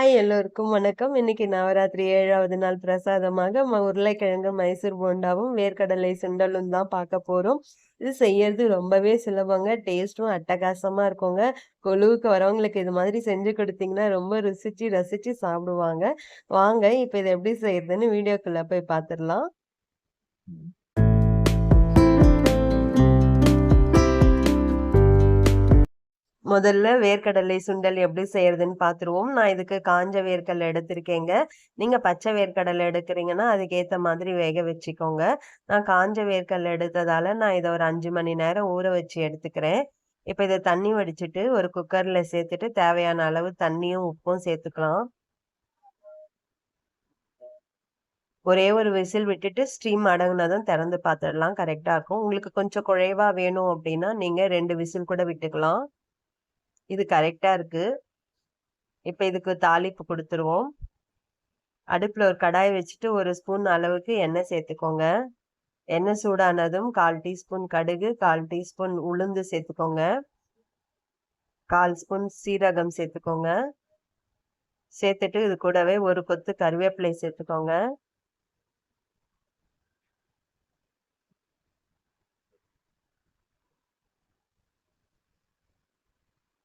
Hi எல்லோருக்கும் வணக்கம். இன்னைக்கு நவராத்திரி ஏழாவது நாள் பிரசாதமாக ம உருளைக்கிழங்கு மைசூர் போண்டாவும், வேர்க்கடலை சுண்டலும் தான் பார்க்க போகிறோம் இது செய்யறது ரொம்பவே சுலபங்க. டேஸ்ட்டும் அட்டகாசமாக இருக்குங்க. கொலுவுக்கு வரவங்களுக்கு இது மாதிரி செஞ்சு கொடுத்தீங்கன்னா ரொம்ப ருசிச்சு, ரசிச்சு சாப்பிடுவாங்க. வாங்க இப்போ இதை எப்படி செய்யறதுன்னு வீடியோக்குள்ள போய் பார்த்துடலாம். முதல்ல வேர்க்கடலை சுண்டல் எப்படி செய்யறதுன்னு பார்த்துருவோம். நான் இதுக்கு காஞ்ச வேர்க்கடலை எடுத்திருக்கேங்க. நீங்க பச்சை வேர்க்கடலை எடுக்கிறீங்கன்னா, அதுக்கேத்த மாதிரி வேக வச்சுக்கோங்க. நான் காஞ்ச வேர்க்கடலை எடுத்ததால, நான் இதை ஒரு அஞ்சு மணி நேரம் ஊற வச்சு எடுத்துக்கிறேன். இப்ப இதை தண்ணி வடிச்சிட்டு ஒரு குக்கர்ல சேர்த்துட்டு, தேவையான அளவு தண்ணியும், உப்பும் சேர்த்துக்கலாம். ஒரே ஒரு விசில் விட்டுட்டு, ஸ்டீம் அடங்குனதும் திறந்து பார்த்துடலாம். கரெக்டாக இருக்கும். உங்களுக்கு கொஞ்சம் குறைவாக வேணும் அப்படின்னா நீங்க ரெண்டு விசில் கூட விட்டுக்கலாம். இது கரெக்டாக இருக்குது இப்போ இதுக்கு தாளிப்பு கொடுத்துருவோம் அடுப்பில் ஒரு கடாய் வச்சுட்டு, ஒரு ஸ்பூன் அளவுக்கு எண்ணெய் சேர்த்துக்கோங்க. எண்ணெய் சூடானதும் 1/4 டீஸ்பூன் கடுகு, 1/4 டீஸ்பூன் உளுந்து சேர்த்துக்கோங்க. 1/4 ஸ்பூன் சீரகம் சேர்த்துக்கோங்க. சேர்த்துட்டு இது கூடவே ஒரு கொத்து கருவேப்பிலை சேர்த்துக்கோங்க.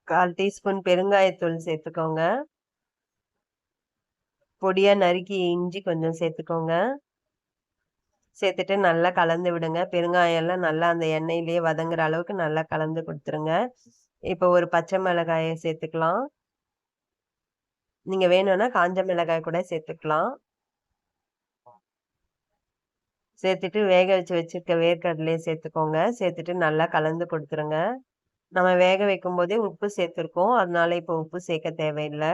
கால் டீஸ்பூன் பெருங்காயத்தூள் சேர்த்துக்கோங்க. பொடியாக நறுக்கி இஞ்சி கொஞ்சம் சேர்த்துக்கோங்க. சேர்த்துட்டு நல்லா கலந்து விடுங்க. பெருங்காயம் எல்லாம் நல்லா அந்த எண்ணெயிலேயே வதங்குற அளவுக்கு நல்லா கலந்து கொடுத்துருங்க இப்போ ஒரு பச்சை மிளகாயை சேர்த்துக்கலாம். நீங்கள் வேணும்னா காஞ்ச மிளகாய் கூட சேர்த்துக்கலாம். சேர்த்துட்டு வேக வச்சு வச்சுருக்க வேர்க்கடலையே சேர்த்துக்கோங்க. சேர்த்துட்டு நல்லா கலந்து கொடுத்துருங்க நம்ம வேக வைக்கும் போதே உப்பு சேர்த்துருக்கோம். அதனால இப்போ உப்பு சேர்க்க தேவையில்லை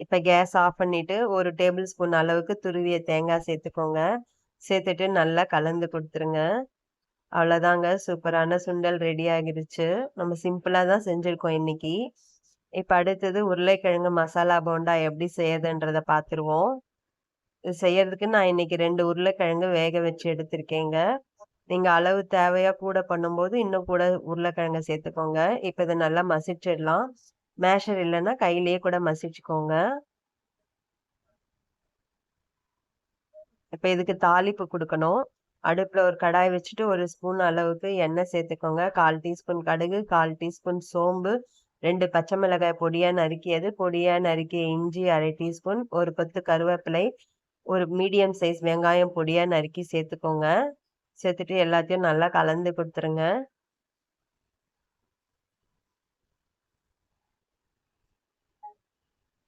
இப்போ கேஸ் ஆஃப் பண்ணிட்டு, ஒரு டேபிள் ஸ்பூன் அளவுக்கு துருவிய தேங்காய் சேர்த்துக்கோங்க. சேர்த்துட்டு நல்லா கலந்து கொடுத்துருங்க அவ்வளோதாங்க சூப்பரான சுண்டல் ரெடி ஆகிருச்சு. நம்ம சிம்பிளாக தான் செஞ்சுருக்கோம் இன்னைக்கு. இப்போ அடுத்தது உருளைக்கிழங்கு மசாலா போண்டா எப்படி செய்யறதுன்றத பார்த்துருவோம். செய்யறதுக்கு நான் இன்னைக்கு ரெண்டு உருளைக்கிழங்கு வேக வச்சு எடுத்திருக்கேங்க. நீங்க அளவு தேவையா கூட பண்ணும்போது, இன்னும் கூட உருளைக்கிழங்க சேர்த்துக்கோங்க. இப்ப இதை நல்லா மசிச்சிடலாம். மேஷர் இல்லைன்னா கையிலேயே கூட மசிச்சுக்கோங்க. இப்ப இதுக்கு தாளிப்பு கொடுக்கணும் அடுப்புல ஒரு கடாய் வச்சுட்டு, ஒரு ஸ்பூன் அளவுக்கு எண்ணெய் சேர்த்துக்கோங்க. 1/4 டீஸ்பூன் கடுகு, 1/4 டீஸ்பூன் சோம்பு, ரெண்டு பச்சை மிளகாய் பொடியா நறுக்கியது, பொடியா நறுக்கிய இஞ்சி அரை டீஸ்பூன், ஒரு பத்து கருவேப்பிலை, ஒரு மீடியம் சைஸ் வெங்காயம் பொடியாக நறுக்கி சேர்த்துக்கோங்க. சேர்த்துட்டு எல்லாத்தையும் நல்லா கலந்து கொடுத்துருங்க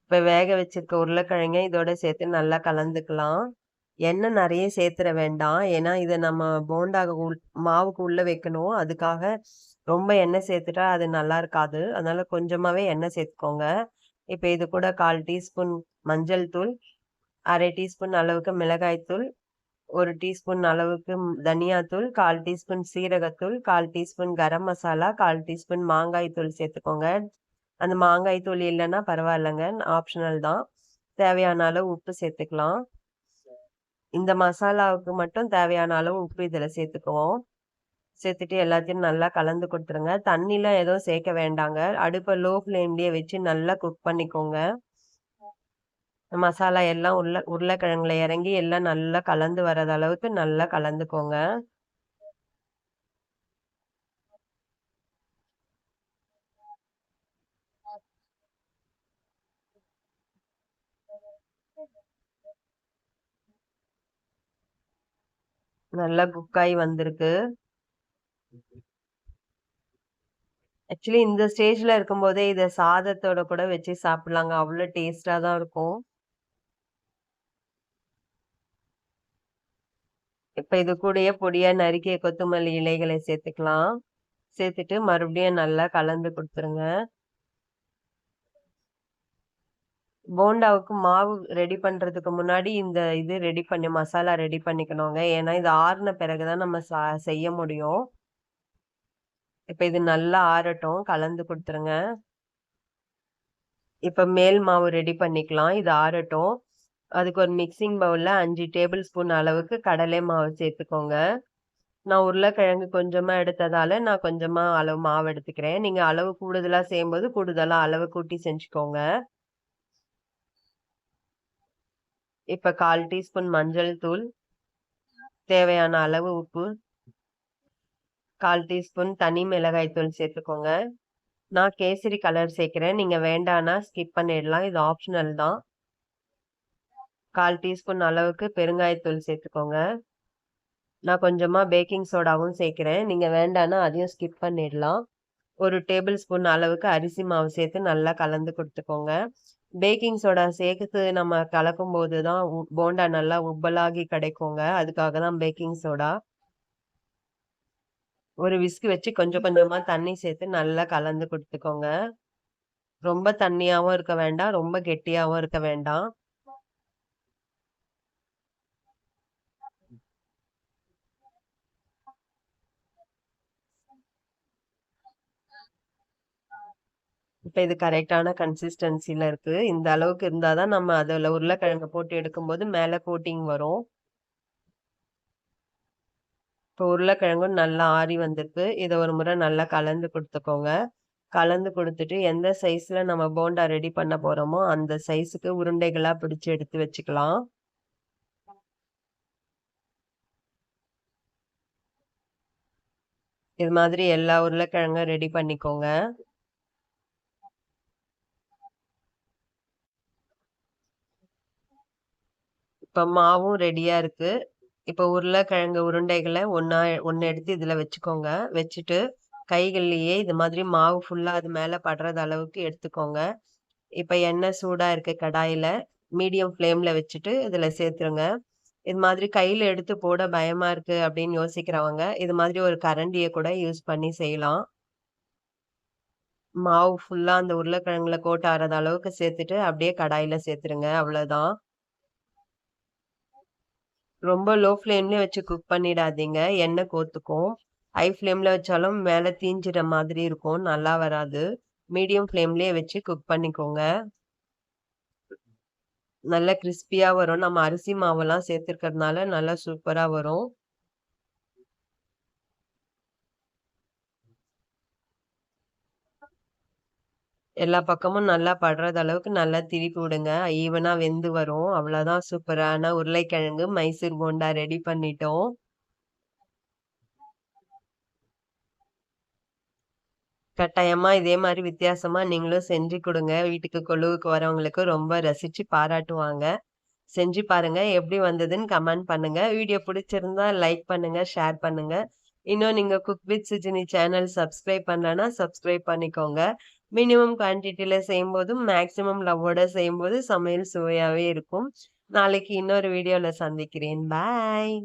இப்போ வேக வச்சிருக்க உருளைக்கிழங்க இதோட சேர்த்து நல்லா கலந்துக்கலாம். எண்ணெய் நிறைய சேர்த்துற வேண்டாம். ஏன்னா, இதை நம்ம போண்டாக உள் மாவுக்கு உள்ளே வைக்கணும். அதுக்காக ரொம்ப எண்ணெய் சேர்த்துட்டா அது நல்லா இருக்காது. அதனால கொஞ்சமாகவே எண்ணெய் சேர்த்துக்கோங்க. இப்போ இது கூட 1/4 டீஸ்பூன் மஞ்சள் தூள், அரை டீஸ்பூன் அளவுக்கு மிளகாய்த்தூள் ஒரு டீஸ்பூன் அளவுக்கு தனியாத்தூள், 1/4 டீஸ்பூன் சீரகத்தூள், 1/4 டீஸ்பூன் கரம் மசாலா, 1/4 டீஸ்பூன் மாங்காய் தூள் சேர்த்துக்கோங்க. அந்த மாங்காய் தூள் இல்லைன்னா பரவாயில்லங்க. ஆப்ஷனல் தான். தேவையான அளவு உப்பு சேர்த்துக்கலாம். இந்த மசாலாவுக்கு மட்டும் தேவையான அளவு உப்பு இதில் சேர்த்துக்குவோம். சேர்த்துட்டு எல்லாத்தையும் நல்லா கலந்து கொடுத்துருங்க தண்ணிலாம் எதுவும் சேர்க்க வேண்டாங்க. அடுப்பை லோ ஃப்ளேம்லேயே வச்சு நல்லா குக் பண்ணிக்கோங்க. மசாலா எல்லாம் உள்ள உருளைக்கிழங்குல இறங்கி எல்லாம் நல்லா கலந்து வர்றது அளவுக்கு நல்லா கலந்துக்கோங்க. நல்லா குக்காய் வந்திருக்கு. ஆக்சுவலி இந்த ஸ்டேஜில் இருக்கும்போதே இதை சாதத்தோட கூட வச்சு சாப்பிட்லாங்க அவ்வளோ டேஸ்டாக தான் இருக்கும். இப்ப இது கூடயே பொடியா நறுக்கிய கொத்தமல்லி இலைகளை சேர்த்துக்கலாம். சேர்த்துட்டு மறுபடியும் நல்லா கலந்து கொடுத்துருங்க போண்டாவுக்கு மாவு ரெடி பண்றதுக்கு முன்னாடி இந்த இது ரெடி பண்ணி மசாலா ரெடி பண்ணிக்கணுங்க. ஏன்னா, இது ஆறுன பிறகு தான் நம்ம செய்ய முடியும். இப்ப இது நல்லா ஆறட்டும். கலந்து கொடுத்துருங்க இப்ப மேல் மாவு ரெடி பண்ணிக்கலாம். இது ஆறட்டும். அதுக்கு ஒரு மிக்ஸிங் பவுலில் அஞ்சு டேபிள் ஸ்பூன் அளவுக்கு கடலை மாவு சேர்த்துக்கோங்க. நான் உருளைக்கிழங்கு கொஞ்சமாக எடுத்ததால் நான் கொஞ்சமாக அளவு மாவு எடுத்துக்கிறேன். நீங்கள் அளவு கூடுதலாக செய்யும்போது, கூடுதலாக அளவு கூட்டி செஞ்சுக்கோங்க. இப்போ கால் டீஸ்பூன் மஞ்சள் தூள். தேவையான அளவு உப்பு. 1/4 டீஸ்பூன் தனி மிளகாய் தூள் சேர்த்துக்கோங்க. நான் கேசரி கலர் சேர்க்குறேன் நீங்கள் வேண்டான்னா ஸ்கிப் பண்ணிடலாம். இது ஆப்ஷனல் தான். 1/4 டீஸ்பூன் அளவுக்கு பெருங்காயத்தூள் சேர்த்துக்கோங்க. நான் கொஞ்சமாக பேக்கிங் சோடாவும் சேர்க்குறேன் நீங்கள் வேண்டான்னா அதையும் ஸ்கிப் பண்ணிடலாம். ஒரு டேபிள் ஸ்பூன் அளவுக்கு அரிசி மாவு சேர்த்து நல்லா கலந்து கொடுத்துக்கோங்க பேக்கிங் சோடா சேர்த்து நம்ம கலக்கும்போது தான் போண்டா நல்லா உப்பலாகி கிடைக்குங்க. அதுக்காக தான் பேக்கிங் சோடா. ஒரு விஸ்கு வச்சு கொஞ்சம் கொஞ்சமாக தண்ணி சேர்த்து நல்லா கலந்து கொடுத்துக்கோங்க ரொம்ப தண்ணியாகவும் இருக்க வேண்டாம். ரொம்ப கெட்டியாகவும் இருக்க வேண்டாம். இப்போ இது கரெக்டான கன்சிஸ்டன்சியில் இருக்குது இந்த அளவுக்கு இருந்தால் தான் நம்ம அதில் உருளைக்கிழங்கு போட்டு எடுக்கும்போது மேலே கோட்டிங் வரும். இப்போ உருளைக்கிழங்கும் நல்லா ஆறி வந்திருக்கு. இதை ஒரு முறை நல்லா கலந்து கொடுத்துக்கோங்க கலந்து கொடுத்துட்டு எந்த சைஸில் நம்ம போண்டா ரெடி பண்ண போகிறோமோ அந்த சைஸுக்கு உருண்டைகளாக பிடிச்சி எடுத்து வச்சுக்கலாம். இது மாதிரி எல்லா உருளைக்கிழங்கும் ரெடி பண்ணிக்கோங்க. இப்போ மாவும் ரெடியாக இருக்குது இப்போ உருளைக்கிழங்கு உருண்டைகளை ஒன்றா ஒன்று எடுத்து இதில் வச்சுக்கோங்க. வச்சுட்டு கைகள்லேயே இது மாதிரி மாவு ஃபுல்லாக அது மேலே படுறது அளவுக்கு எடுத்துக்கோங்க. இப்போ எண்ணெய் சூடாக இருக்குது கடாயில் மீடியம் ஃப்ளேமில் வச்சுட்டு இதில் சேர்த்துருங்க. இது மாதிரி கையில் எடுத்து போட பயமாக இருக்குது அப்படின்னு யோசிக்கிறவங்க, இது மாதிரி ஒரு கரண்டியை கூட யூஸ் பண்ணி செய்யலாம். மாவு ஃபுல்லாக அந்த உருளைக்கிழங்குல கோட் ஆறது அளவுக்கு சேர்த்துட்டு, அப்படியே கடாயில் சேர்த்துருங்க. அவ்வளோதான். ரொம்ப லோ ஃப்ளேம்லேயே வச்சு குக் பண்ணிடாதீங்க. எண்ணெய் கோத்துக்கும். ஹை ஃப்ளேமில் வச்சாலும் மேலே தீஞ்சிற மாதிரி இருக்கும். நல்லா வராது. மீடியம் ஃப்ளேம்லேயே வச்சு குக் பண்ணிக்கோங்க. நல்ல கிறிஸ்பியாக வரும். நம்ம அரிசி மாவெல்லாம் சேர்த்துருக்கிறதுனால நல்லா சூப்பராக வரும். எல்லா பக்கமும் நல்லா படுறது அளவுக்கு நல்லா திருப்பி விடுங்க. ஈவனாக வெந்து வரும். அவ்வளோதான் சூப்பரான உருளைக்கிழங்கு மைசூர் போண்டா ரெடி பண்ணிட்டோம். கட்டாயமாக இதே மாதிரி வித்தியாசமாக நீங்களும் செஞ்சு கொடுங்க வீட்டுக்கு கொழுவுக்கு வரவங்களுக்கு ரொம்ப ரசிச்சு பாராட்டுவாங்க. செஞ்சு பாருங்க. எப்படி வந்ததுன்னு கமெண்ட் பண்ணுங்க. வீடியோ பிடிச்சிருந்தா லைக் பண்ணுங்க, ஷேர் பண்ணுங்க. இன்னும் நீங்கள் cook with Sujini channel subscribe பண்ணலன்னா சப்ஸ்கிரைப் பண்ணிக்கோங்க. மினிமம் குவான்டிட்டில செய்யும்போதும், மேக்ஸிமம் லவ்வோட செய்யும்போது சமையல் சுவையாகவே இருக்கும். நாளைக்கு இன்னொரு வீடியோவில் சந்திக்கிறேன். பாய்.